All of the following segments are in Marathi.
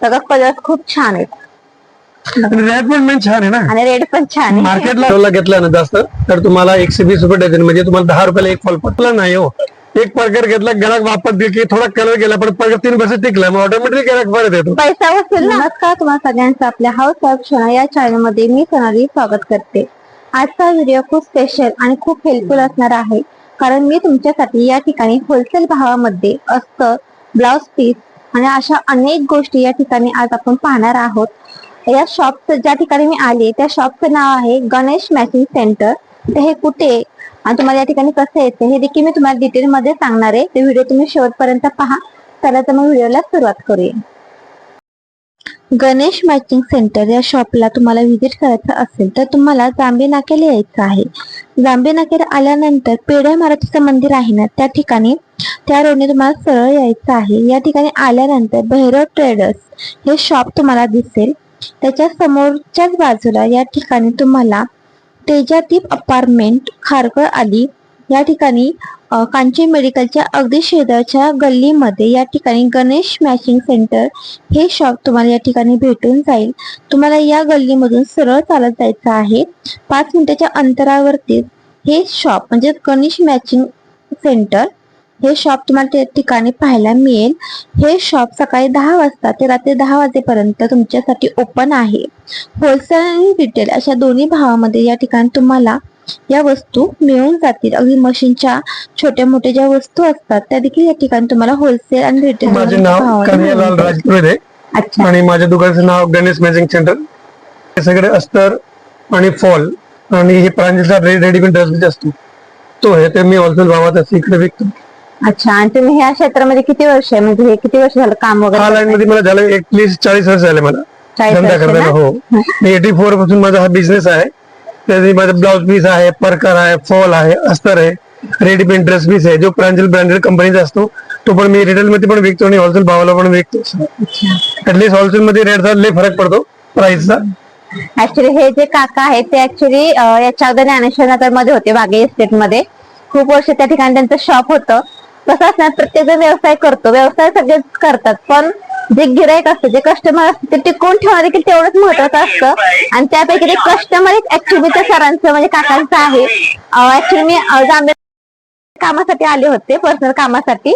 सगळं कलर खूप छान आहेत. रेट पण छान आहे ना? आणि रेट पण छान आहे. मार्केटला घेतला ना जास्त? तर तुम्हाला एकशे वीस रुपये डझन म्हणजे तुम्हाला दहा रुपयाला एक फॉल पटला नाही हो. एक पडकर घेतला ग्राहक वापरते की थोडा कलर गेला पण पडकर तीन वर्ष टिकला. मग ऑटोमॅटिक ग्राहक परत येतो. पैसा वसूल. नमस्कार तुम्हाला सगळ्यांचं आपल्या हाऊस ऑफ शोना या चॅनलमध्ये मी सोनाली स्वागत करते. आजचा व्हिडिओ खूप स्पेशल आणि खूप हेल्पफुल असणार आहे. कारण मी तुमच्यासाठी या ठिकाणी होलसेल भावामध्ये अस्तर ब्लाउज पीस आणि अशा अनेक गोष्टी या ठिकाणी आज आपण पाहणार आहोत. या शॉपचं ज्या ठिकाणी मी आले त्या शॉपचं नाव आहे गणेश मॅचिंग सेंटर तर हे कुठे? आहे आणि तुम्हाला या ठिकाणी कसं येते हे देखील मी तुम्हाला डिटेलमध्ये सांगणार आहे. ते व्हिडिओ तुम्ही शेवटपर्यंत पहा. चला तर मग व्हिडिओला सुरुवात करूया. गणेश मॅचिंग सेंटर या शॉपला तुम्हाला व्हिजिट करायचं असेल तर तुम्हाला जांबे नाक्याला यायचं आहे. जांबे नाक्याला आल्यानंतर पेढ्या मारुतीचं मंदिर आहे ना त्या ठिकाणी त्या रोडने तुम्हाला सरळ यायचं आहे. या ठिकाणी आल्यानंतर भैरव ट्रेडर्स हे शॉप तुम्हाला दिसेल. त्याच्या समोरच्याच बाजूला या ठिकाणी तुम्हाला तेजादीप अपार्टमेंट खारकळ आली. या ठिकाणी कांची मेडिकलच्या अगदी शेजारच्या गल्लीमध्ये या ठिकाणी गणेश मॅचिंग सेंटर हे शॉप तुम्हाला या ठिकाणी भेटून जाईल. तुम्हाला या गल्लीमधून सरळ चालत जायचं आहे. पाच मिनिटाच्या अंतरावरती हे शॉप म्हणजे गणेश मॅचिंग सेंटर हे शॉप तुम्हाला त्या ठिकाणी पाहायला मिळेल. हे शॉप सकाळी दहा वाजता ते रात्री दहा वाजेपर्यंत तुमच्यासाठी ओपन आहे. होलसेल आणि रिटेल अशा दोन्ही भावामध्ये या ठिकाणी तुम्हाला या वस्तू मिळून जातील. अगदी मशीनच्या छोट्या मोठ्या ज्या वस्तू असतात त्या देखील या ठिकाणी तुम्हाला होलसेल आणि रिटेल माझे नाव कन्हैयालाल राजपुरोहित आहे अच्छा. आणि माझ्या दुकानाचं नाव गणेश मॅचिंग सेंटर. हे सगळे अस्तर आणि फॉल आणि हे प्रांजलचा रेडीमेड ड्रेस असतो. तो आहे ते मी होलसेल भावात असं इकडे विकतो. अच्छा आणि तुम्ही ह्या क्षेत्रामध्ये किती वर्ष आहे? म्हणजे हे किती वर्ष झालं काम हा वगैरे लाईन मध्ये मला झालं एकवीस चाळीस वर्ष झाले मला. धंदा करताना? हो. मी एटी फोरपासून माझा हा बिझनेस आहे. त्याचे माझा ब्लाउज पीस आहे परकर आहे फॉल आहे अस्तर आहे रेडीमेड ड्रेस पीस आहे जो प्रांजल ब्रँडेड कंपनीचा असतो तो पण मी रिटेल मध्ये पण विकतो आणि होलसेल भावाला पण विकतो. ऍटलीस्ट होलसेल मध्ये रेटचा लय फरक पडतो प्राइसचा ऍक्च्युली हे जे काका आहेत ते ऍक्च्युली याच्या अगोदर ज्ञानेश्वर नगरमध्ये होते बागे एस्टेटमध्ये खूप वर्ष त्या ठिकाणी त्यांचं शॉप होतं. कसं असणार प्रत्येक जण व्यवसाय करतो. व्यवसाय सगळेच करतात पण जे गिरायक असतं जे कस्टमर असतं ते टिकवून ठेवणं देखील तेवढंच महत्वाचं असतं. आणि त्यापैकी ते कस्टमर ऍक्च्युली त्या सरांचं म्हणजे काकांचं आहे. ऍक्च्युली मी जांभे कामासाठी आले होते पर्सनल कामासाठी.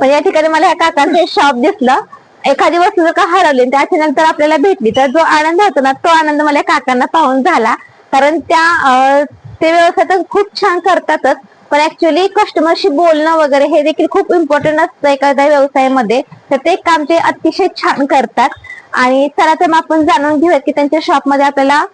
पण या ठिकाणी मला या काकांचं शॉप दिसलं. एखादी वस्तू जर का हरवली आणि त्याच्यानंतर आपल्याला भेटली तर जो आनंद होतो ना तो आनंद मला काकांना पाहून झाला. कारण त्या ते व्यवसाय तर खूप छान करतातच. पण ऍक्च्युली कस्टमरशी बोलणं वगैरे हे देखील खूप इम्पॉर्टंट असतं एखाद्या व्यवसायामध्ये. तर ते काम ते अतिशय छान करतात. आणि चला तर मग आपण जाणून घेऊयात की त्यांच्या शॉपमध्ये आपल्याला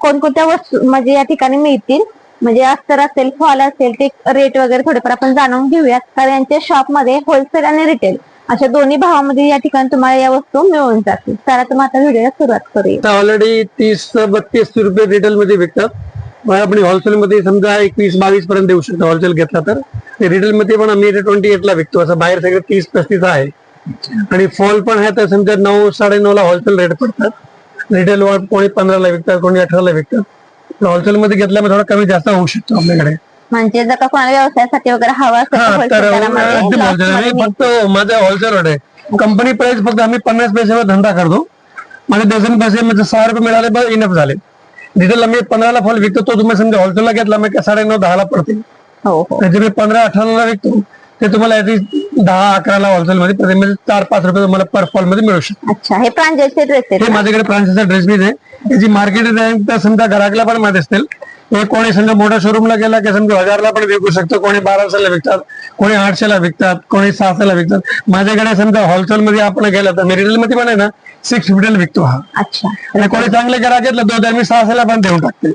कोणकोणत्या वस्तू म्हणजे या ठिकाणी मिळतील. म्हणजे अस्तर असेल फॉल असेल ते रेट वगैरे थोडेफार आपण जाणून घेऊयात. कारण यांच्या शॉपमध्ये होलसेल आणि रिटेल अशा दोन्ही भावामध्ये या ठिकाणी तुम्हाला या वस्तू मिळून जातील. चला तर मग आता व्हिडिओला सुरुवात करूया. ऑलरेडी तीस बत्तीस रुपये रिटेल मध्ये भेटतात आपण होलसेल मध्ये समजा एकवीस बावीस पर्यंत देऊ शकतो होलसेल घेतला तर. रिटेल मध्ये पण आम्ही ट्वेंटी एट ला विकतो असं बाहेर सगळं तीस पस्तीस आहे. आणि फॉल पण आहे तर समजा नऊ साडे नऊ ला होलसेल रेट पडतात. रिटेल वर कोणी पंधराला विकतात कोणी अठराला विकतात. होलसेल मध्ये घेतल्यामुळे थोडा कमी जास्त होऊ शकतो आपल्याकडे. म्हणजे जर का व्यवसायासाठी वगैरे हवा असेल. फक्त माझा होलसेल रेट आहे. कंपनी प्राइस फक्त आम्ही पन्नास पैशावर धंदा करतो. माझे डझन पैसे म्हणजे सहा रुपये मिळाले बस इनफ झाले. डिटेल मी पंधराला फॉल विकतो तो तुम्ही समजा होलसेलला घेतला मी साडे नऊ दहाला पडते त्याचे मी पंधरा अठराला विकतो. ते तुम्हाला दहा अकराला होलसेल मध्ये प्रति म्हणजे चार पाच रुपये तुम्हाला पर फॉलमध्ये मिळू शकतो अच्छा हे प्रांजलचे ड्रेस हे माझ्याकडे फ्रान्सिसचा ड्रेस पीस आहे. याची मार्केट समजा ग्राहकला पण माहीत असतील हे कोणी समजा मोठ्या शोरूमला गेला की समजा हजारला पण विकू शकतो कोणी बाराशेला विकतात कोणी आठशेला विकतात कोणी सहाशेला विकतात. माझ्याकडे समजा होलसेल मध्ये आपण गेला तर मी रिटेल मध्ये पण आहे ना सिक्स फिफ्टीला विकतो हा. अच्छा. आणि कोणी चांगले ग्राहक घेतलं तो तर मी सहाशेला पण देऊन टाकते.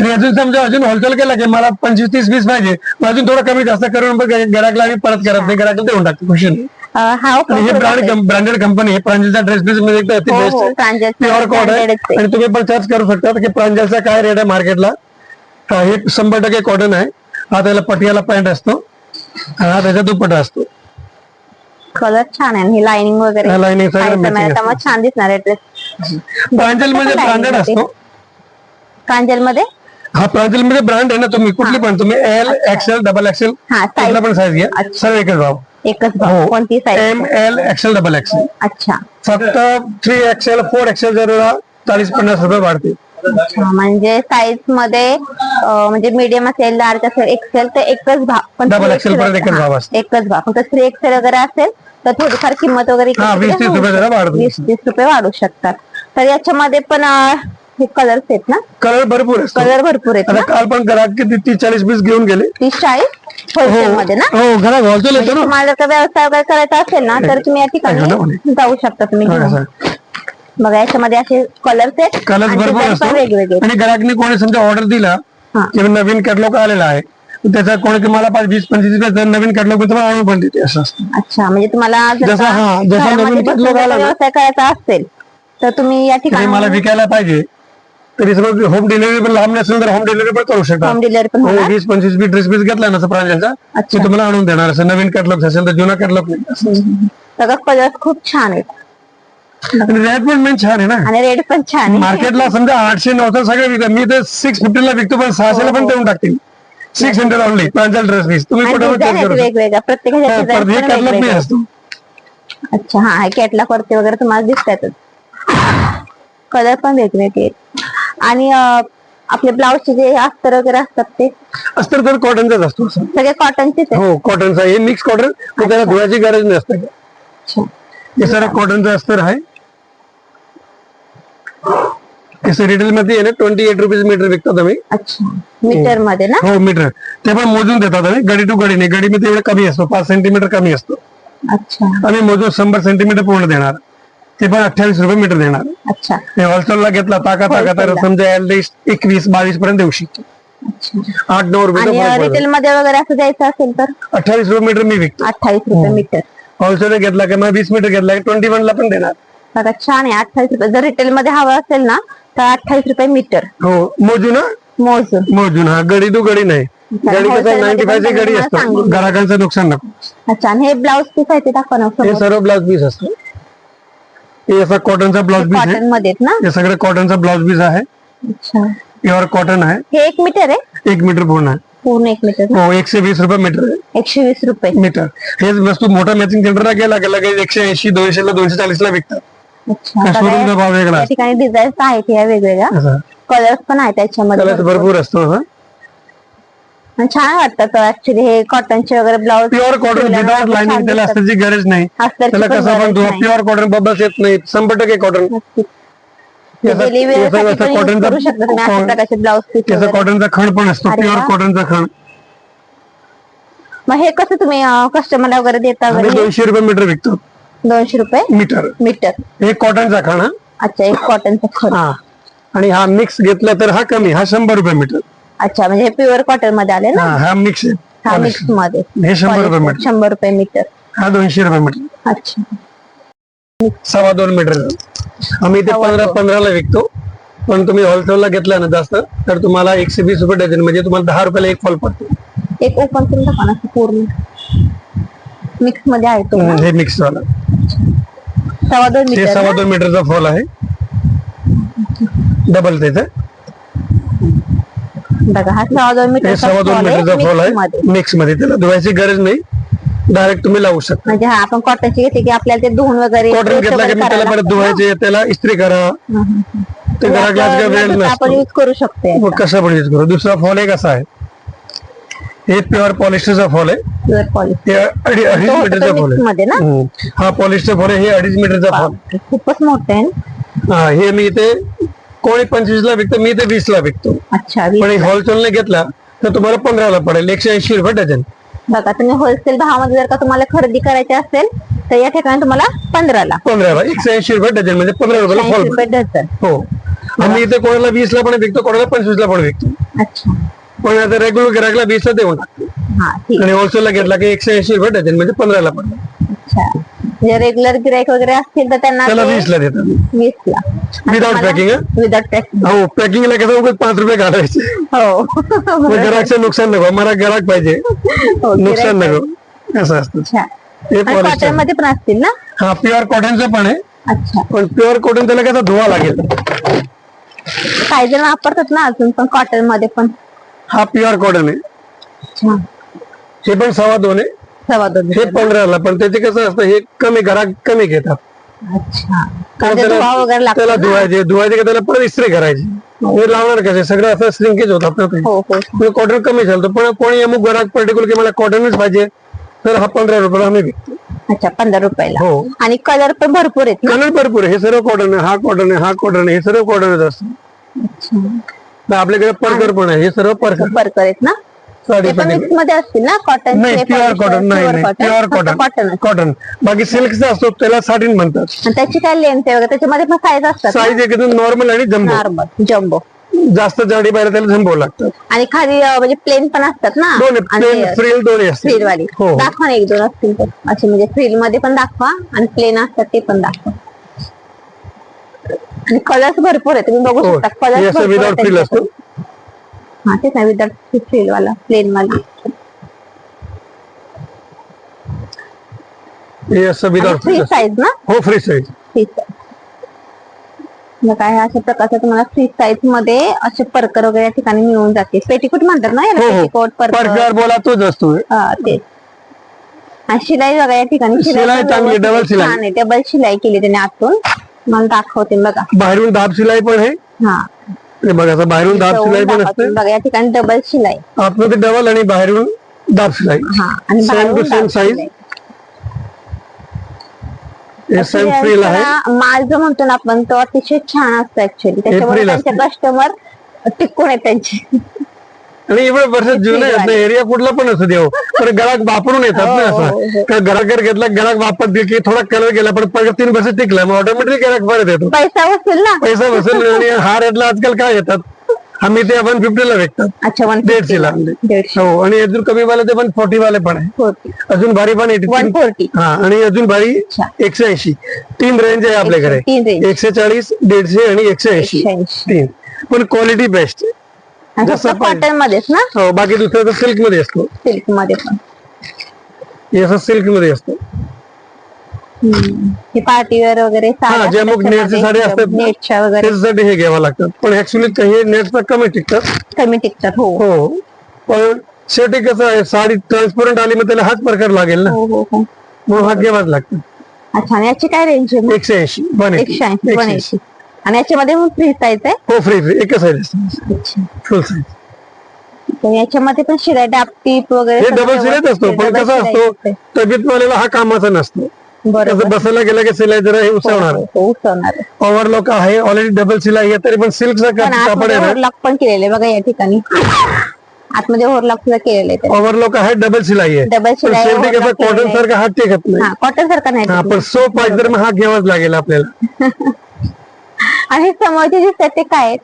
आणि अजून समजा अजून होलसेल केला की मला पंचवीस तीस वीस पाहिजे अजून थोडं कमी जास्त करून ग्राहकला आम्ही परत करत नाही ग्राहकला देऊन टाकतो खुशी हा हे ब्रँड ब्रँडेड कंपनी आहे प्रांजलचा ड्रेस पीसमध्ये हो, हो, प्युअर कोड आहे. आणि तुम्ही पण सर्च करू शकता की प्रांजलचा काय रेट आहे मार्केटला हा, हे शंभर टक्के कॉटन आहे. हा त्याला पटियाला पॅन्ट असतो. हा त्याचा दुपट्टा असतो. कलर छान आहे. ही लाइनिंग वगैरे. हा, lining सगळं छान दिसणार आहे ड्रेस प्रांजल कसं ब्रँडेड असतो. प्रांजलमध्ये? हा प्रांजलमध्ये ब्रँड आहे ना तुम्ही कुठली पण तुम्ही एल एक्सेल डबल एक्सेल हा कुठला पण साईज घ्या. सर्व एकच भाव. एकच भाव हो. कोणती size M L XL double XL अच्छा. फक्त थ्री एक्सेल फोर एक्सेल जर चाळीस पन्नास रुपये वाढते. अच्छा म्हणजे साईजमध्ये अं, म्हणजे मीडियम असेल लार्ज असेल एक्सेल तर एकच भाव पण Double 3XL XL पर्यंत एकच हा, भाव असतो. एकच भाव फक्त थ्री एक्सेल वगैरे असेल तर थोडीफार किंमत वगैरे हा, 20-30 तिकडे रुपये जरा शकते. वीस तीस रुपये वाढू शकतात. तर याच्यामध्ये पण अं, हे कलर्स आहेत ना? कलर भरपूर असतो कलर भरपूर आहेत आता ना? काल पण ग्राहक किती तीस चाळीस पीस घेऊन गेले. तीस चाळीस? होलसेल मध्ये ना हो घरात होलसेल येतो ना तुम्हाला जर का व्यवसाय वगैरे करायचा असेल ना तर तुम्ही या. ठिकाणी जाऊ शकता तुम्ही घेऊन. बघा याच्यामध्ये असे कलर्स आहेत कलर्स आणि भरपूर design असतो पण वेगवेगळे आणि ग्राहकने कोणी समजा ऑर्डर दिला हा. की नवीन कॅटलॉग आलेला आहे त्याचा कोणी की मला पाच वीस पंचवीस रुपये नवीन कॅटलॉग तुम्हाला आणून पण देते असं असतं अच्छा म्हणजे तुम्हाला जर जसा- का हा, जसा घरामध्ये नवीन बसून catalog जर आला ना. व्यवसाय करायचा असेल तर तुम्ही या ठिकाणी मला विकायला पाहिजे तरी समज होम डिलिव्हरी पण लांब नसेल तर होम डिलिव्हरी पण करू शकता. होम डिलिव्हरी पण हो होणार वीस पंचवीस पीस ड्रेस पीस घेतला ना प्रांजलचा अच्छा. मी तुम्हाला आणून देणार. असं नवीन कॅटलॉग असेल तर जुना कॅटलॉग सगळं कलर खूप छान आहेत. रेट पण मेन छान आहे ना. आणि रेट पण छान आहे. मार्केटला समजा आठशे नऊशे सगळे विकतात. मी तर सिक्स फिफ्टीला विकतो पण सहाशेला पण देऊन टाकतील. Six hundred only Pranjal dress piece तुम्ही आणि कुठे पण डिझाईन चेंज आहेत करू शकता. वेगवेगळ्या. प्रत्येकाच्या हो, पण कॅटलॉग मी वेगवेगळ्या. असतो. अच्छा हा हे कॅटलॉग वरती वगैरे तुम्हाला दिसतातच कलर पण वेगवेगळे आहेत. आणि आपले ब्लाऊजचे जे अस्तर वगैरे असतात ते? अस्तर तर कॉटनचाच असतो. असं. सगळे कॉटनचेच हो कॉटनचा हे मिक्स कॉटन त्याला धुवायची गरज नसते. हे सर कॉटनचं अस्तर आहे. हे रिटेल मध्ये ट्वेंटी एट रुपीज मीटर विकतात आम्ही अच्छा. मीटरमध्ये ना? हो मीटर. ते पण मोजून देतात आम्ही गडी टू गडी नाही. गडी मध्ये एवढं कमी असतो. पाच सेंटीमीटर कमी असतो. अच्छा. आम्ही मोजून शंभर सेंटीमीटर पूर्ण देणार. ते पण अठ्ठावीस रुपये मीटर देणार. अच्छा. हे होलसेलला घेतला ताका ताका तर Wholesale ला. समजा ऍटलिस्ट एकवीस बावीस पर्यंत देऊ शकतो. आठ नऊ रुपये रिटेल मध्ये वगैरे असं द्यायचं असेल तर? अठ्ठावीस रुपये मीटर मी विकतो. अठ्ठावीस रुपये मीटर. होलसेल घेतला की मग वीस मीटर घेतला की ट्वेंटी वन ला पण देणार. बघा छान आहे अठ्ठावीस रुपये. जर रिटेल मध्ये हवं असेल ना तर अठ्ठावीस रुपये मीटर. हो. मोजून हा मोजून मोजून हा गडी टू गडी नाही. गडी wholesale कसं मध्ये पण त्यांनी गडी असतो. सांगितलं. ग्राहकांचं नुकसान नको. अच्छा आणि हे ब्लाऊज पीस आहे ते दाखवा ना हे सर्व ब्लाउज पीस असतो. हे असा कॉटनचा ब्लाउज पीस आहे. मध्ये आहेत ना? हे सगळं कॉटनचा ब्लाउज पीस आहे. अच्छा. प्युअर कॉटन आहे. हे एक मीटर आहे? एक मीटर पूर्ण आहे. पूर्ण एक मीटर ना? हो एकशे वीस रुपये मीटर आहे. एकशे वीस रुपये. मीटर. हेच वस्तू मोठा मॅचिंग सेंटरला गेला की लगेच एकशे ऐंशी दोनशे ला दोनशे चाळीस ला विकतात. अच्छा. बघा, showroom चा भाव वेगळा या ठिकाणी डिझाईन्स आहेत या वेगवेगळ्या. कलर्स पण आहेत त्याच्यामध्ये कलर भरपूर. असतो हा छान वाटतात ऍक्च्युली हे कॉटनचे वगैरे blouse pure cotton without lining त्याला असण्याची गरज नाही. त्याला पण कसं नाही. प्युअर कॉटन बबल्स येत नाही. शंभर टक्के कॉटन पण कॉटनचा खण पण असतो. अरे प्युअर. कॉटनचा खण. मग हे कसं तुम्ही कस्टमरला वगैरे देता दोनशे रुपये मीटर विकतो. दोनशे रुपये? मीटर. मीटर. हे कॉटनचा खण. अच्छा एक कॉटनचा हा. आणि हा मिक्स घेतला तर हा कमी हा शंभर रुपये मीटर. अच्छा म्हणजे प्युअर कॉटनमध्ये आले ना? हा मिक्स हा मिक्समध्ये. हे शंभर रुपये मीटर शंभर रुपये मीटर हा दोनशे रुपये मीटर अच्छा. सव्वा दोन मीटर आम्ही ते सव्वा पंधरा. पंधराला विकतो. पण तुम्ही होलसेलला घेतला ना जास्त तर तुम्हाला एकशे वीस रुपये डझन म्हणजे तुम्हाला दहा रुपयाला एक फॉल पडतो. एक ओपन करून टाका ना पूर्ण. मिक्समध्ये आहे तो. हे मिक्स वाला. सव्वा दोन मीटर सव्वा दोन मीटरचा फॉल आहे. डबल त्याचं बघा हा सव्वा दोन हे मीटर सव्वा दोन मीटरचा फॉल आहे मिक्समध्ये. त्याला धुवायची गरज नाही. डायरेक्ट तुम्ही लावू शकता. म्हणजे हा आपण कॉटनची घेतली की आपल्याला ते धुवून वगैरे कॉटन घेतला की मग त्याला परत. धुवायचे त्याला इस्त्री करा. ते घरात जास्त आपलं वेळ आपण नसतो. यूज करू शकतो मग कसं पण यूज करू. दुसरा फॉल एक असा आहे. हे प्युअर पॉलिस्टरचा फॉल आहे. हे अडी- अडीच तो मीटरचा फॉल mix आहे. मध्ये ना? हम्म. हा पॉलिस्टर फॉल आहे हे अडीच मीटरचा फॉल खूपच मोठं आहे ना. हा हे मी इथे कोणी पंचवीस ला विकतो मी इथे वीस ला विकतो. अच्छा वीस. पण होलसेलने घेतला तर तुम्हाला पंधराला पडेल एकशे ऐंशी रुपये डझन. बघा तुम्ही होलसेल भावामध्ये जर का तुम्हाला खरेदी करायची असेल तर या ठिकाणी तुम्हाला पंधराला. पंधराला एकशे ऐंशी रुपये डझन म्हणजे पंधरा रुपयाला ऐंशी फॉल रुपये डझन. हो. आम्ही इथे कोणाला वीस ला पण विकतो कोणाला पंचवीस ला पण विकतो. अच्छा. पण आता रेग्युलर गिराकला वीस ला देऊन टाकतो हा ठीक. आणि होलसेलला घेतला की एकशे ऐंशी रुपये डझन म्हणजे पंधराला पडला. अच्छा. जे रेग्युलर गिराईक वगैरे असतील तर त्यांना त्याला वीस ला देतात. वीस ला. Packing, हं? विदाउट पॅकिंग हो पॅकिंगला कसं उगाच पाच रुपये घालायचे हो. मग ग्राहकचं नुकसान नको मला ग्राहक पाहिजे. हो, नुकसान गिऱ्हाईक नको असं असतं. अच्छा. हे आणि पॉलिस्टर कॉटनमध्ये पण असतील ना? हा प्युअर कॉटनचं पण आहे. अच्छा. पण प्युअर कॉटन त्याला कसं धुवा लागेल? काही जण वापरतात ना अजून पण कॉटनमध्ये पण. हा प्युअर कॉटन आहे. अच्छा. हे पण सव्वा दोन आहे. सव्वा दोन हे पंधराला पण त्याचे कसं असतं हे कमी घरात कमी घेतात. अच्छा. कारण म्हणजे धुवा वगैरे लागतो त्याला ना? धुवायचे धुवायचे का त्याला परत इस्त्री करायची. हे. लावणार कसे? सगळं असं श्रिंकेज होतात ना ते. हो हो. कॉटन कमी चालतो पण कोणी अमुक घरात पर्टिक्युलर की मला कॉटनच पाहिजे तर हा पंधरा रुपयाला आम्ही विकतो. अच्छा पंधरा रुपयाला. हो. आणि कलर पण भरपूर आहेत ना? कलर भरपूर आहे. हे सर्व कॉटन आहे हा कॉटन आहे हा कॉटन आहे हे सर्व कॉटनच असतं. अच्छा. तर आपल्याकडे परकर पण आहे. हे सर्व परकर. परकर आहेत ना? साडी ते पण पेटी मिक्समध्ये असतील ना कॉटन नाही प्युअर कॉटन नाही नाही प्युअर कॉटन कॉटन बाकी सिल्कचा असतो त्याला साडीन म्हणतात. त्याची काय लेंथ आहे वगैरे त्याच्यामध्ये पण साईज असतात साईज एकदम नॉर्मल आणि जम्बो नॉर्मल जम्बो जास्त जाडी पाहिजे त्याला जम्बो लागतात. आणि खाली अं, म्हणजे प्लेन पण असतात ना? दोन्ही प्लेन फ्रिल दोन्ही फ्रील असतात. वाली हो दाखवा ना एक दोन असतील तर. असे म्हणजे फ्रील मध्ये पण दाखवा आणि प्लेन असतात ते पण दाखवा. आणि कलर्स भरपूर आहे तुम्ही बघू हो. शकता. हे कलर्स असं विदाउट फ्रिल असतो. हा तेच ना विदाउट फ्रील वाला प्लेन वाला. हे असं विदाउट फ्री साईज ना? हो फ्री साईज साईज काय अशा प्रकारचं तुम्हाला फ्री साईजमध्ये असे परकर वगैरे या ठिकाणी मिळून जाते पेटीकोट म्हणतात ना याला हो हो. पेटीकोट परकर परकर बोला तोच असतो. हा, तेच. आणि शिलाई बघा या ठिकाणी शिलाई पण चांगली, व्यवस्थित शिलाई. छान आहे. डबल शिलाई केली त्याने आतून. मला दाखवते बघा. बाहेरून दाब शिलाई पण आहे. हा. हे बघा असं बाहेरून दाब शिलाई पण. असते. बघा या ठिकाणी डबल शिलाई. आतमध्ये डबल आणि बाहेरून दाब शिलाई हा आणि बाहेरून दाब. हे सेम फ्रील आहे. शिलाईचा माल जो म्हणतो ना आपण तो अतिशय छान असतो ऍक्च्युअली त्याच्यामुळे त्यांचे कस्टमर टिकून आहेत त्यांचे. आणि एवढे वर्ष जुने आहेत ना एरिया कुठला पण असू देव पण घरात वापरून येतात ना हो, हो, हो. असं का घराकर घेतला घरात वापर दिली की थोडा कलर गेला पण परत तीन वर्ष टिकला मग ऑटोमॅटिक घरात परत येतो. पैसा वसूल ना? पैसा आणि हा रेटला आजकाल काय येतात? आम्ही ते वन फिफ्टीला विकतात. दीडशे हो आणि अजून कमी वाले ते वन फोर्टी वाले पण आहे. अजून भारी पण फोर्टी हा आणि अजून भारी. एकशे ऐंशी. तीन रेंज आहे आपल्याकडे. एकशे चाळीस दीडशे आणि एकशे ऐंशी. एकशे ऐंशी. तीन. पण क्वालिटी बेस्ट जसं पाहिजे. कॉटन मध्येच ना? हो बाकी दुसरं तर सिल्कमध्ये असतो. सिल्कमध्ये पण. हे असं सिल्कमध्ये असतं. हम्म. हे पार्टीवेअर वगैरे हा नेटची साडी असतात ना, नेटच्या वगैरे. त्याच्यासाठी हे घ्यावं लागतात पण ऍक्च्युली हे नेटचा कमी टिकतात कमी टिकतात हो. हो. पण शेवटी कसं आहे साडी ट्रान्सपरंट आली मग त्याला हाच प्रकार लागेल ना? हो हो हो. म्हणून हा घ्यावाच लागतो. अच्छा आणि याची काय रेंज आहे मग? एकशे ऐंशी वन एकशे ऐंशी वन ऐंशी. आणि याच्यामध्ये मग फ्री साईज आहे हो फ्री फ्री एकच साईज असतो फुल साईज तर याच्यामध्ये पण शिराय डाप टीप वगैरे सगळं डबल सिलाईच असतो पण. कसं double शिलाई असतो असते. तब्येतवाल्याला हा कामाचा नसतो. बरोबर. कसं बसायला गेला की सिलाई जरा हे हो, हो, उसवणार आहे. ऑलरेडी डबल सिलाई आहे तरी पण सिल्कचा पण कापड आतमध्ये आहे ना. ओव्हरलॉक पण केलेले बघा या ठिकाणी. आतमध्ये ओव्हरलॉक सुद्धा केलेले. ओव्हरलॉक आहे डबल सिलाई आहे. डबल पण शिलाई शेवटी कसं overlock कॉटन केलेलं. सारखा हात टेकत नाही. हा कॉटन सारखा नाही हा पण सो पाहिजे तर मग हा घ्यावाच लागेल आपल्याला. आणि हे समोरचे जे ते काय आहेत?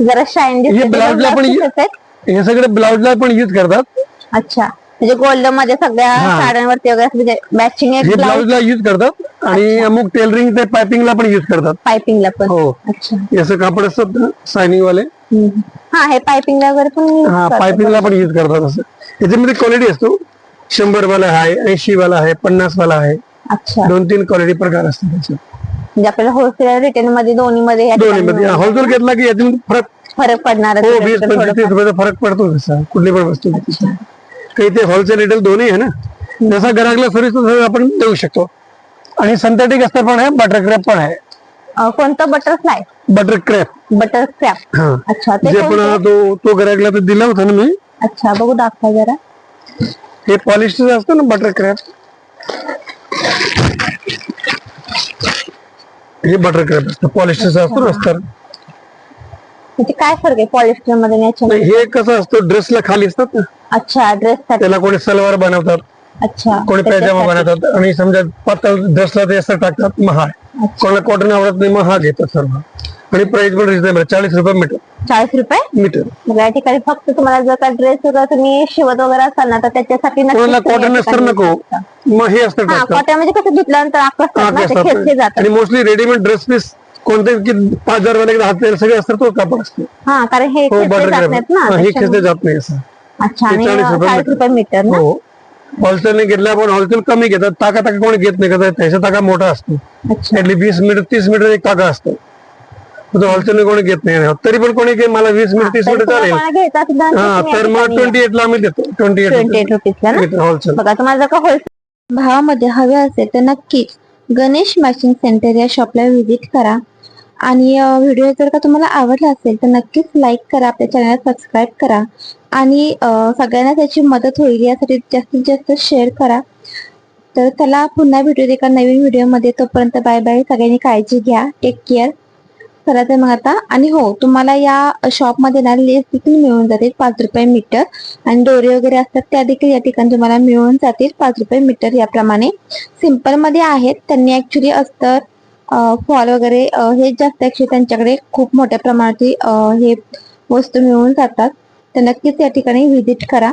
जरा शाईन हे ब्लाउजला पण हे सगळे ब्लाउजला पण यूज करतात. अच्छा. म्हणजे गोल्डमध्ये सगळ्या. साड्यांवरती वगैरे म्हणजे मॅचिंग एक हे ब्लाउजला यूज करतात. आणि अमुक टेलरिंग ते पायपिंगला पण यूज करतात. पायपिंगला पण. हो. अच्छा. असं कापड असतात ना सायनिंग वाले. हा हे पायपिंगला वगैरे पण हा. पायपिंगला पण यूज करतात असं. याच्यामध्ये क्वालिटी असतो. शंभर वाला आहे ऐंशी वाला आहे पन्नास वाला आहे. अच्छा. दोन तीन क्वालिटी प्रकार असतात त्याच्यात म्हणजे आपल्याला होलसेल रिटेल मध्ये दोन्ही मध्ये या दोन्ही ठिकाणी मध्ये होलसेल घेतला की याच्यामध्ये फरक फरक पडणार हो वीस पंचवीस तीस रुपयाचा फरक पडतो तसा. कुठली पण वस्तू घेतली. काही ते होलसेल रिटेल दोन्ही आहे ना? जसा ग्राहकला सर्विस तसं आपण देऊ शकतो. आणि सिंथेटिक अस्तर पण आहे बटर क्रॅप पण आहे. कोणतं? Butterfly butter crepe butter crepe हा. अच्छा ते जे पण कोणतं? तो तो ग्राहकला तर दिला होता ना मी. अच्छा बघू दाखवा जरा. हे पॉलिस्टर असतं ना बटर क्रॅप हे बटर क्रॅप असतं पॉलिस्टरचं असतं म्हणजे काय फरक आहे पॉलिस्टरमध्ये आणि याच्यामध्ये? हे कसं असतं ड्रेसला खाली असतात ना. अच्छा ड्रेस साठी. त्याला कोणी सलवार बनवतात अच्छा कोणी पैजामा बनवतात आणि समजा पातळ ड्रेसला ते असं टाकतात हा कोणाला कॉटन आवडत नाही मग हा घेतात सर्व. आणि प्राइस पण रिजनेबल चाळीस रुपये मीटर चाळीस रुपये? मीटर. मग या ठिकाणी फक्त तुम्हाला जर का ड्रेस वगैरे तुम्ही शिवत वगैरे असाल ना तर त्याच्यासाठी नक्कीच कोणाला तुम्ही कॉटन या अस्तर ठिकाणी नको. शकता. मग हे असतं हा टाकतात कॉटन म्हणजे कसं धुतल्यानंतर आकर्षतात ना ते खेचले जातात. आणि मोस्टली रेडीमेड ड्रेस पीस कोणते की पाच हजार वाले हात सगळे असतात तो कापड असतो. हा कारण हे हो खेचले जात नाहीत ना हे त्याच्यामुळे. खेचले जात नाही असं. अच्छा आणि 40 रुपये चाळीस रुपये मीटर ना? हो. होलसेलने घेतला पण होलसेल कमी घेतात. टाका टाका कोणी घेत नाही कसं त्याचा टाका मोठा असतो. अच्छा. ऍटली वीस मीटर तीस मीटर एक टाका असतो. होलसेल कोणी घेत नाही. तरी पण कोणी काही मला वीस मिनिट तीस मिनिट चालेल. तर हा मग ट्वेंटी एट ला आम्ही देतो. ट्वेंटी एट एट होलसेल बघा तुम्हाला जर का होलसेल भावामध्ये हवे असेल तर नक्कीच गणेश मॅचिंग सेंटर या शॉपला व्हिजिट करा. आणि व्हिडिओ जर का तुम्हाला आवडला असेल तर नक्कीच लाईक करा आपल्या चॅनल सबस्क्राईब करा. आणि सगळ्यांना त्याची मदत होईल यासाठी जास्तीत जास्त शेअर करा. तर चला पुन्हा भेटूया एका नवीन व्हिडिओमध्ये तोपर्यंत बाय बाय सगळ्यांनी काळजी घ्या. टेक केअर खरं तर मग आता आणि हो तुम्हाला या शॉपमध्ये ना लेस देखील मिळून जातील पाच रुपये मीटर. आणि दोरे वगैरे असतात त्या देखील या ठिकाणी तुम्हाला मिळून जातील पाच रुपये मीटर याप्रमाणे. सिंपलमध्ये आहेत त्यांनी ऍक्च्युली अस्तर फॉल वगैरे हे जास्त ऍक्च्युली त्यांच्याकडे खूप मोठ्या प्रमाणात हे वस्तू मिळून जातात. तर नक्कीच या ठिकाणी व्हिजिट करा.